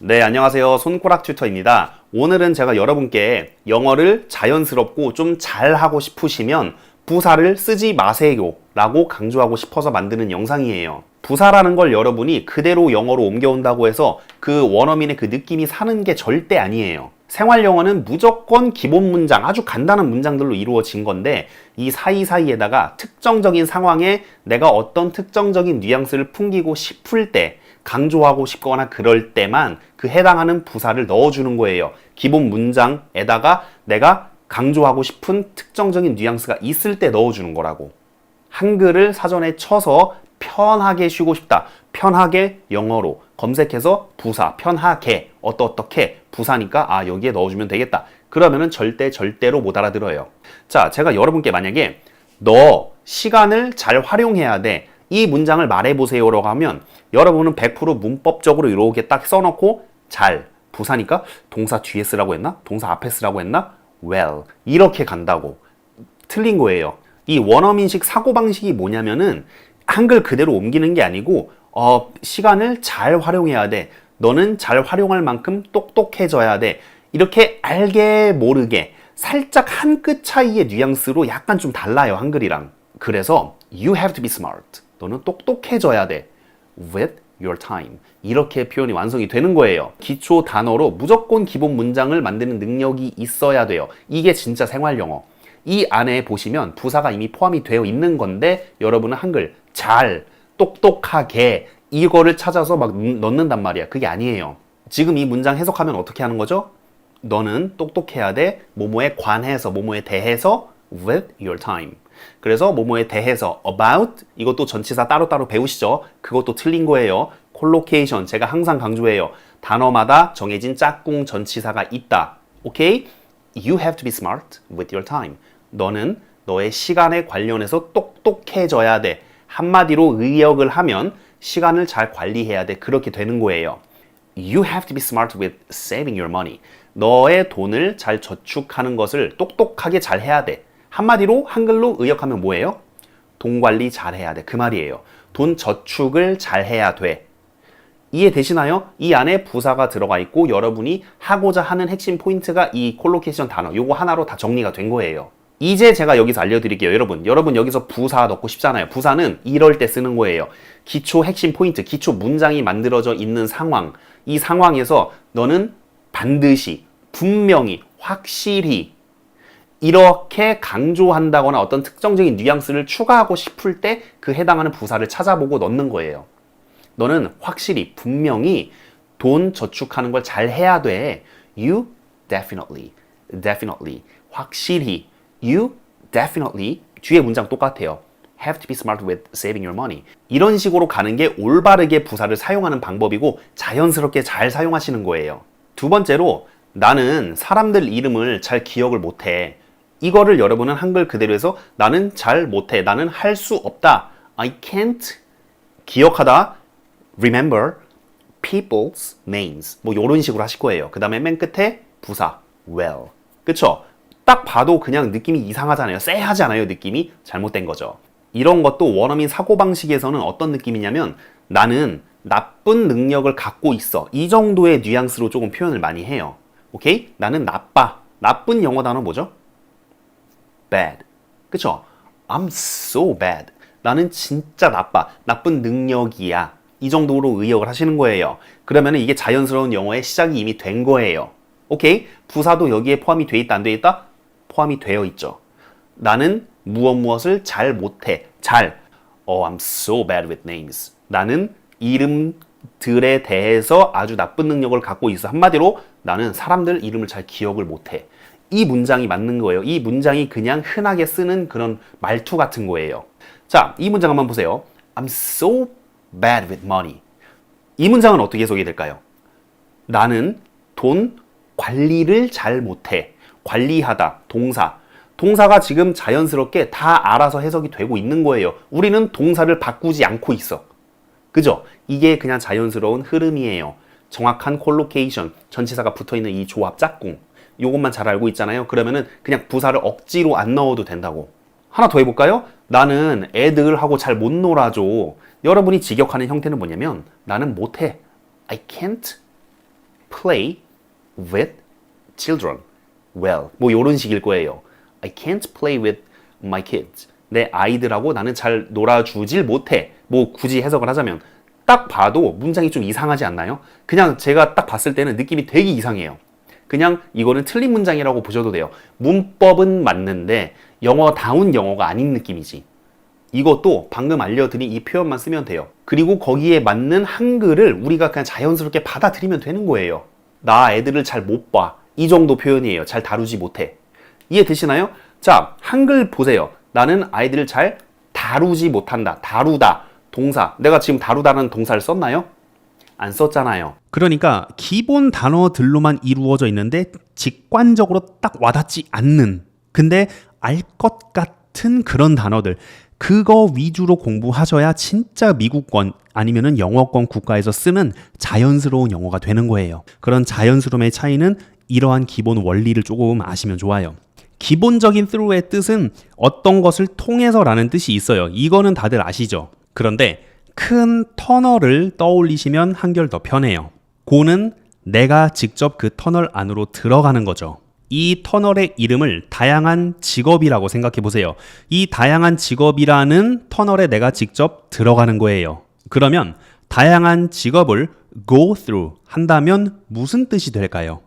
네, 안녕하세요. 손꼬락 튜터입니다. 오늘은 제가 여러분께 영어를 자연스럽고 좀 잘하고 싶으시면 부사를 쓰지 마세요 라고 강조하고 싶어서 만드는 영상이에요. 부사라는 걸 여러분이 그대로 영어로 옮겨온다고 해서 그 원어민의 그 느낌이 사는 게 절대 아니에요. 생활 영어는 무조건 기본 문장, 아주 간단한 문장들로 이루어진 건데 이 사이사이에다가 특정적인 상황에 내가 어떤 특정적인 뉘앙스를 풍기고 싶을 때 강조하고 싶거나 그럴 때만 그 해당하는 부사를 넣어주는 거예요. 기본 문장에다가 내가 강조하고 싶은 특정적인 뉘앙스가 있을 때 넣어주는 거라고. 한글을 사전에 쳐서 편하게 쉬고 싶다. 편하게 영어로 검색해서 부사, 편하게, 어떠 어떻게 부사니까 아 여기에 넣어주면 되겠다. 그러면은 절대 절대로 못 알아들어요. 자, 제가 여러분께 만약에 너 시간을 잘 활용해야 돼. 이 문장을 말해보세요라고 하면 여러분은 100% 문법적으로 이렇게 딱 써놓고 잘 부사니까 동사 뒤에 쓰라고 했나? 동사 앞에 쓰라고 했나? well 이렇게 간다고 틀린 거예요. 이 원어민식 사고방식이 뭐냐면은 한글 그대로 옮기는 게 아니고 어, 시간을 잘 활용해야 돼. 너는 잘 활용할 만큼 똑똑해져야 돼. 이렇게 알게 모르게 살짝 한 끗 차이의 뉘앙스로 약간 좀 달라요, 한글이랑. 그래서 you have to be smart. 너는 똑똑해져야 돼. with your time. 이렇게 표현이 완성이 되는 거예요. 기초 단어로 무조건 기본 문장을 만드는 능력이 있어야 돼요. 이게 진짜 생활 영어. 이 안에 보시면 부사가 이미 포함이 되어 있는 건데 여러분은 한글 잘, 똑똑하게 이거를 찾아서 막 넣는단 말이야. 그게 아니에요. 지금 이 문장 해석하면 어떻게 하는 거죠? 너는 똑똑해야 돼. 뭐뭐에 관해서, 뭐뭐에 대해서 with your time. 그래서 뭐뭐에 대해서 about 이것도 전치사 따로따로 배우시죠? 그것도 틀린 거예요. 콜로케이션 제가 항상 강조해요. 단어마다 정해진 짝꿍 전치사가 있다. 오케이? You have to be smart with your time. 너는 너의 시간에 관련해서 똑똑해져야 돼. 한마디로 의역을 하면 시간을 잘 관리해야 돼. 그렇게 되는 거예요. You have to be smart with saving your money. 너의 돈을 잘 저축하는 것을 똑똑하게 잘 해야 돼. 한마디로 한글로 의역하면 뭐예요? 돈 관리 잘 해야 돼. 그 말이에요. 돈 저축을 잘 해야 돼. 이해되시나요? 이 안에 부사가 들어가 있고 여러분이 하고자 하는 핵심 포인트가 이 콜로케이션 단어 요거 하나로 다 정리가 된 거예요. 이제 제가 여기서 알려드릴게요. 여러분, 여러분 여기서 부사 넣고 싶잖아요. 부사는 이럴 때 쓰는 거예요. 기초 핵심 포인트, 기초 문장이 만들어져 있는 상황. 이 상황에서 너는 반드시, 분명히, 확실히 이렇게 강조한다거나 어떤 특정적인 뉘앙스를 추가하고 싶을 때 그 해당하는 부사를 찾아보고 넣는 거예요. 너는 확실히 분명히 돈 저축하는 걸 잘 해야 돼. You definitely, definitely, 확실히. You definitely 뒤에 문장 똑같아요. Have to be smart with saving your money. 이런 식으로 가는 게 올바르게 부사를 사용하는 방법이고 자연스럽게 잘 사용하시는 거예요. 두 번째로 나는 사람들 이름을 잘 기억을 못해. 이거를 여러분은 한글 그대로 해서 나는 잘 못해. 나는 할 수 없다. I can't 기억하다. remember people's names. 뭐 이런 식으로 하실 거예요. 그 다음에 맨 끝에 부사 well. 그쵸? 딱 봐도 그냥 느낌이 이상하잖아요. 쎄하지 않아요, 느낌이? 잘못된 거죠. 이런 것도 원어민 사고방식에서는 어떤 느낌이냐면 나는 나쁜 능력을 갖고 있어. 이 정도의 뉘앙스로 조금 표현을 많이 해요. 오케이? 나는 나빠. 나쁜 영어 단어 뭐죠? Bad. 그쵸? I'm so bad. 나는 진짜 나빠. 나쁜 능력이야. 이 정도로 의역을 하시는 거예요. 그러면 이게 자연스러운 영어의 시작이 이미 된 거예요. 오케이? 부사도 여기에 포함이 돼 있다, 안 돼 있다? 포함이 되어 있죠. 나는 무엇 무엇을 잘 못해. 잘. Oh, I'm so bad with names. 나는 이름들에 대해서 아주 나쁜 능력을 갖고 있어. 한마디로 나는 사람들 이름을 잘 기억을 못해. 이 문장이 맞는 거예요. 이 문장이 그냥 흔하게 쓰는 그런 말투 같은 거예요. 자, 이 문장 한번 보세요. I'm so bad with money. 이 문장은 어떻게 해석이 될까요? 나는 돈 관리를 잘 못해. 관리하다, 동사. 동사가 지금 자연스럽게 다 알아서 해석이 되고 있는 거예요. 우리는 동사를 바꾸지 않고 있어. 그죠? 이게 그냥 자연스러운 흐름이에요. 정확한 콜로케이션, 전치사가 붙어 있는 이 조합 짝꿍. 요것만 잘 알고 있잖아요. 그러면은 그냥 부사를 억지로 안 넣어도 된다고. 하나 더 해볼까요? 나는 애들하고 잘 못 놀아줘. 여러분이 직역하는 형태는 뭐냐면 나는 못해. I can't play with children well. 뭐 이런 식일 거예요. I can't play with my kids. 내 아이들하고 나는 잘 놀아주질 못해. 뭐 굳이 해석을 하자면 딱 봐도 문장이 좀 이상하지 않나요? 그냥 제가 딱 봤을 때는 느낌이 되게 이상해요. 그냥 이거는 틀린 문장이라고 보셔도 돼요. 문법은 맞는데 영어다운 영어가 아닌 느낌이지. 이것도 방금 알려드린 이 표현만 쓰면 돼요. 그리고 거기에 맞는 한글을 우리가 그냥 자연스럽게 받아들이면 되는 거예요. 나 애들을 잘 못 봐. 이 정도 표현이에요. 잘 다루지 못해. 이해 되시나요? 자, 한글 보세요. 나는 아이들을 잘 다루지 못한다. 다루다. 동사. 내가 지금 다루다는 동사를 썼나요? 안 썼잖아요. 그러니까 기본 단어들로만 이루어져 있는데 직관적으로 딱 와닿지 않는 근데 알 것 같은 그런 단어들 그거 위주로 공부하셔야 진짜 미국권 아니면은 영어권 국가에서 쓰는 자연스러운 영어가 되는 거예요. 그런 자연스러움의 차이는 이러한 기본 원리를 조금 아시면 좋아요. 기본적인 through의 뜻은 어떤 것을 통해서라는 뜻이 있어요. 이거는 다들 아시죠? 그런데 큰 터널을 떠올리시면 한결 더 편해요. 고는 내가 직접 그 터널 안으로 들어가는 거죠. 이 터널의 이름을 다양한 직업이라고 생각해 보세요. 이 다양한 직업이라는 터널에 내가 직접 들어가는 거예요. 그러면 다양한 직업을 go through 한다면 무슨 뜻이 될까요?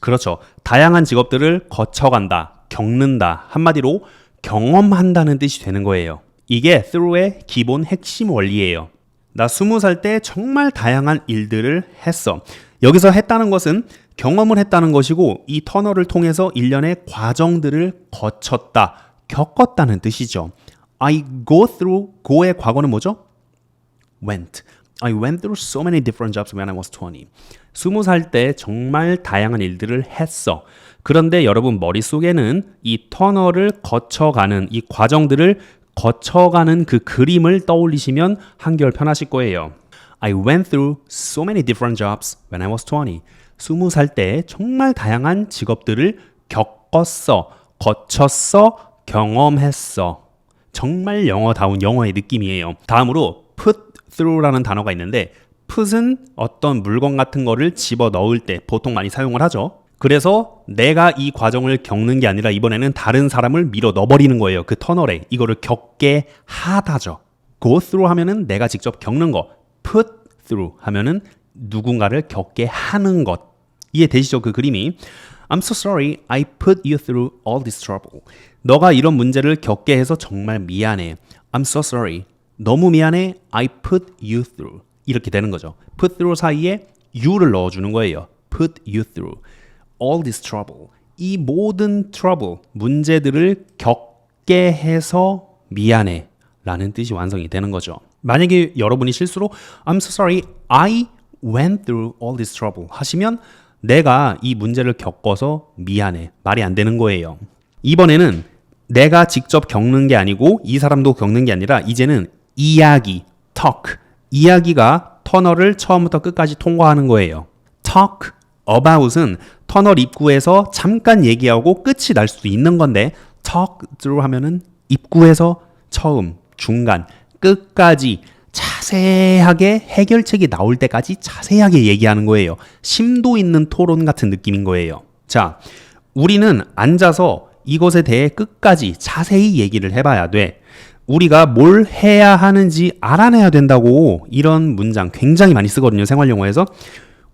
그렇죠. 다양한 직업들을 거쳐간다, 겪는다. 한마디로 경험한다는 뜻이 되는 거예요. 이게 through의 기본 핵심 원리예요. 나 스무 살때 정말 다양한 일들을 했어. 여기서 했다는 것은 경험을 했다는 것이고 이 터널을 통해서 일련의 과정들을 거쳤다, 겪었다는 뜻이죠. I go through, go의 과거는 뭐죠? went. I went through so many different jobs when I was 20. 스무 살 때 정말 다양한 일들을 했어. 그런데 여러분 머릿속에는 이 터널을 거쳐가는 이 과정들을 거쳐가는 그 그림을 떠올리시면 한결 편하실 거예요. I went through so many different jobs when I was 20. 스무 살 때 정말 다양한 직업들을 겪었어, 거쳤어, 경험했어. 정말 영어다운 영어의 느낌이에요. 다음으로 through라는 단어가 있는데 put은 어떤 물건 같은 거를 집어 넣을 때 보통 많이 사용을 하죠. 그래서 내가 이 과정을 겪는 게 아니라 이번에는 다른 사람을 밀어 넣어버리는 거예요. 그 터널에 이거를 겪게 하다죠. go through 하면은 내가 직접 겪는 거. put through 하면은 누군가를 겪게 하는 것. 이해되시죠? 그 그림이. I'm so sorry I put you through all this trouble. 너가 이런 문제를 겪게 해서 정말 미안해. I'm so sorry. 너무 미안해. I put you through. 이렇게 되는 거죠. put through 사이에 you를 넣어주는 거예요. put you through. all this trouble. 이 모든 trouble, 문제들을 겪게 해서 미안해. 라는 뜻이 완성이 되는 거죠. 만약에 여러분이 실수로 I'm so sorry, I went through all this trouble 하시면 내가 이 문제를 겪어서 미안해. 말이 안 되는 거예요. 이번에는 내가 직접 겪는 게 아니고 이 사람도 겪는 게 아니라 이제는 이야기, talk. 이야기가 터널을 처음부터 끝까지 통과하는 거예요. talk about은 터널 입구에서 잠깐 얘기하고 끝이 날 수도 있는 건데 talk through 하면은 입구에서 처음, 중간, 끝까지 자세하게 해결책이 나올 때까지 자세하게 얘기하는 거예요. 심도 있는 토론 같은 느낌인 거예요. 자, 우리는 앉아서 이것에 대해 끝까지 자세히 얘기를 해봐야 돼. 우리가 뭘 해야 하는지 알아내야 된다고 이런 문장 굉장히 많이 쓰거든요. 생활 영어에서.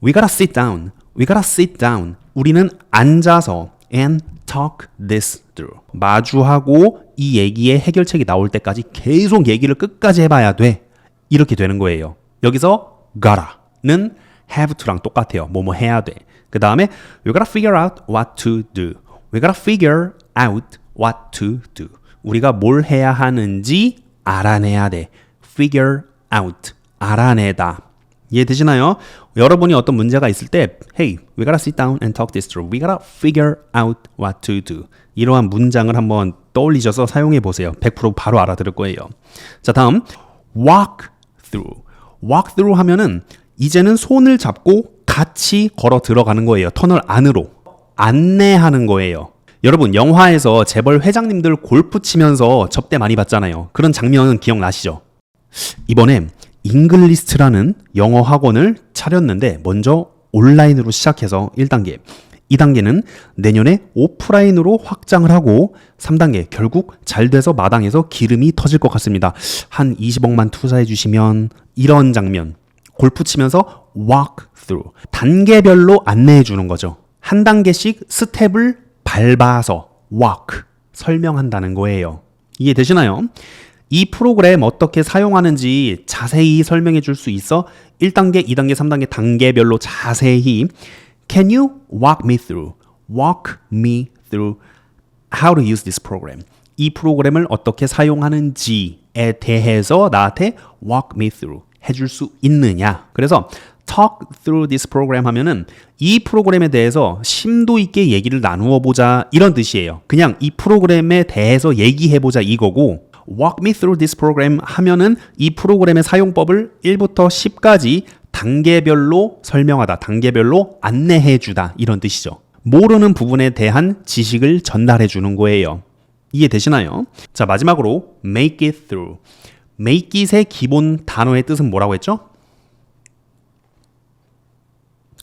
We gotta sit down. We gotta sit down. 우리는 앉아서 and talk this through. 마주하고 이 얘기의 해결책이 나올 때까지 계속 얘기를 끝까지 해봐야 돼. 이렇게 되는 거예요. 여기서 gotta는 have to랑 똑같아요. 뭐뭐 해야 돼. 그 다음에 we gotta figure out what to do. We gotta figure out what to do. 우리가 뭘 해야 하는지 알아내야 돼. figure out. 알아내다. 이해되시나요? 여러분이 어떤 문제가 있을 때 Hey, we gotta sit down and talk this through. We gotta figure out what to do. 이러한 문장을 한번 떠올리셔서 사용해 보세요. 100% 바로 알아들을 거예요. 자, 다음 walk through. walk through 하면은 이제는 손을 잡고 같이 걸어 들어가는 거예요. 터널 안으로. 안내하는 거예요. 여러분, 영화에서 재벌 회장님들 골프 치면서 접대 많이 받잖아요. 그런 장면 기억나시죠? 이번에 잉글리스트라는 영어 학원을 차렸는데 먼저 온라인으로 시작해서 1단계, 2단계는 내년에 오프라인으로 확장을 하고 3단계 결국 잘 돼서 마당에서 기름이 터질 것 같습니다. 한 20억만 투자해 주시면 이런 장면 골프 치면서 walk through 단계별로 안내해 주는 거죠. 한 단계씩 스텝을 밟아서 walk 설명한다는 거예요. 이해되시나요? 이 프로그램 어떻게 사용하는지 자세히 설명해 줄 수 있어 1단계, 2단계, 3단계 단계별로 자세히 Can you walk me through? Walk me through how to use this program. 이 프로그램을 어떻게 사용하는지에 대해서 나한테 walk me through 해줄 수 있느냐. 그래서 talk through this program 하면은 이 프로그램에 대해서 심도 있게 얘기를 나누어 보자 이런 뜻이에요. 그냥 이 프로그램에 대해서 얘기해 보자 이거고 walk me through this program 하면은 이 프로그램의 사용법을 1부터 10까지 단계별로 설명하다, 단계별로 안내해 주다 이런 뜻이죠. 모르는 부분에 대한 지식을 전달해 주는 거예요. 이해되시나요? 자, 마지막으로 make it through. make it의 기본 단어의 뜻은 뭐라고 했죠?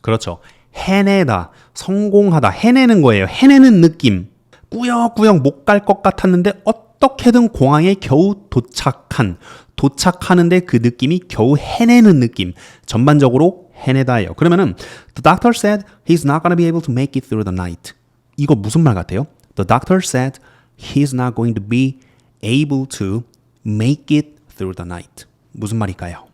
그렇죠. 해내다, 성공하다, 해내는 거예요. 해내는 느낌. 꾸역꾸역 못 갈 것 같았는데 어떻게든 공항에 겨우 도착한, 도착하는데 그 느낌이 겨우 해내는 느낌. 전반적으로 해내다예요. 그러면은 The doctor said he's not gonna be able to make it through the night. 이거 무슨 말 같아요? The doctor said he's not going to be able to make it through the night. 무슨 말일까요?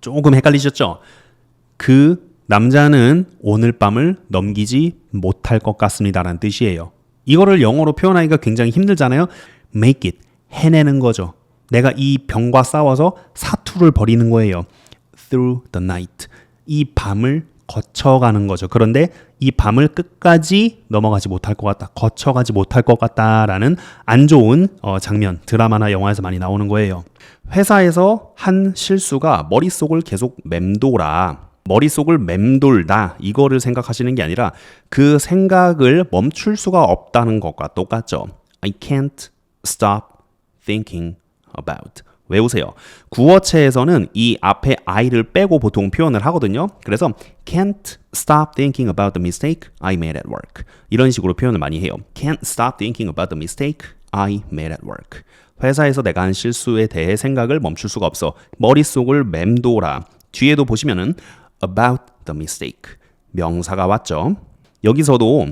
조금 헷갈리셨죠? 그 남자는 오늘 밤을 넘기지 못할 것 같습니다라는 뜻이에요. 이거를 영어로 표현하기가 굉장히 힘들잖아요. make it 해내는 거죠. 내가 이 병과 싸워서 사투를 벌이는 거예요. through the night 이 밤을 거쳐가는 거죠. 그런데 이 밤을 끝까지 넘어가지 못할 것 같다, 거쳐가지 못할 것 같다라는 안 좋은 어, 장면 드라마나 영화에서 많이 나오는 거예요. 회사에서 한 실수가 머릿속을 계속 맴돌아. 머릿속을 맴돌다 이거를 생각하시는 게 아니라 그 생각을 멈출 수가 없다는 것과 똑같죠. I can't stop thinking about. 외우세요. 구어체에서는 이 앞에 I를 빼고 보통 표현을 하거든요. 그래서 can't stop thinking about the mistake I made at work. 이런 식으로 표현을 많이 해요. can't stop thinking about the mistake I made at work. 회사에서 내가 한 실수에 대해 생각을 멈출 수가 없어. 머릿속을 맴돌아. 뒤에도 보시면은 about the mistake. 명사가 왔죠. 여기서도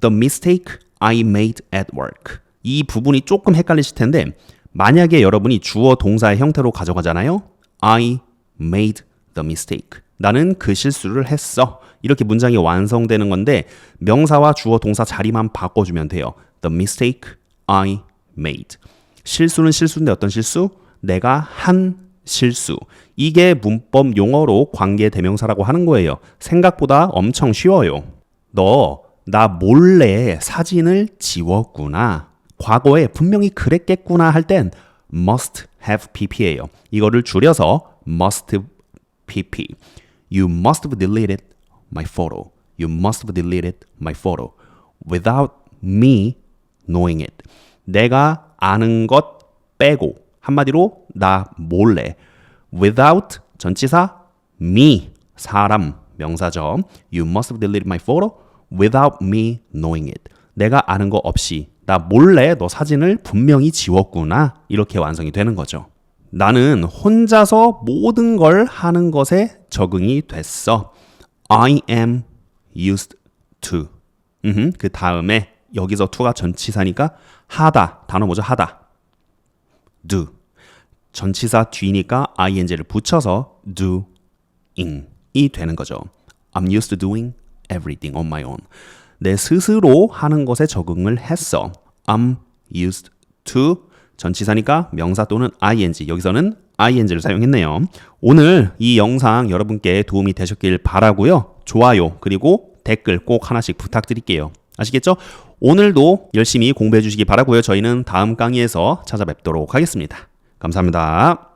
the mistake I made at work. 이 부분이 조금 헷갈리실 텐데 만약에 여러분이 주어 동사의 형태로 가져가잖아요. I made the mistake. 나는 그 실수를 했어. 이렇게 문장이 완성되는 건데 명사와 주어 동사 자리만 바꿔주면 돼요. The mistake I made. 실수는 실수인데 어떤 실수? 내가 한 실수. 이게 문법 용어로 관계 대명사라고 하는 거예요. 생각보다 엄청 쉬워요. 너 나 몰래 사진을 지웠구나. 과거에 분명히 그랬겠구나 할 땐 must have pp예요. 이거를 줄여서 must pp. You must have deleted my photo. You must have deleted my photo without me knowing it. 내가 아는 것 빼고 한마디로 나 몰래 without 전치사 me 사람 명사죠. You must have deleted my photo without me knowing it. 내가 아는 거 없이 나 몰래 너 사진을 분명히 지웠구나. 이렇게 완성이 되는 거죠. 나는 혼자서 모든 걸 하는 것에 적응이 됐어. I am used to. 그 다음에 여기서 to가 전치사니까 하다. 단어 뭐죠? 하다. do. 전치사 뒤니까 ing를 붙여서 doing이 되는 거죠. I'm used to doing everything on my own. 내 스스로 하는 것에 적응을 했어. I'm used to 전치사니까 명사 또는 ing 여기서는 ing를 사용했네요. 오늘 이 영상 여러분께 도움이 되셨길 바라고요. 좋아요 그리고 댓글 꼭 하나씩 부탁드릴게요. 아시겠죠? 오늘도 열심히 공부해 주시기 바라고요. 저희는 다음 강의에서 찾아뵙도록 하겠습니다. 감사합니다.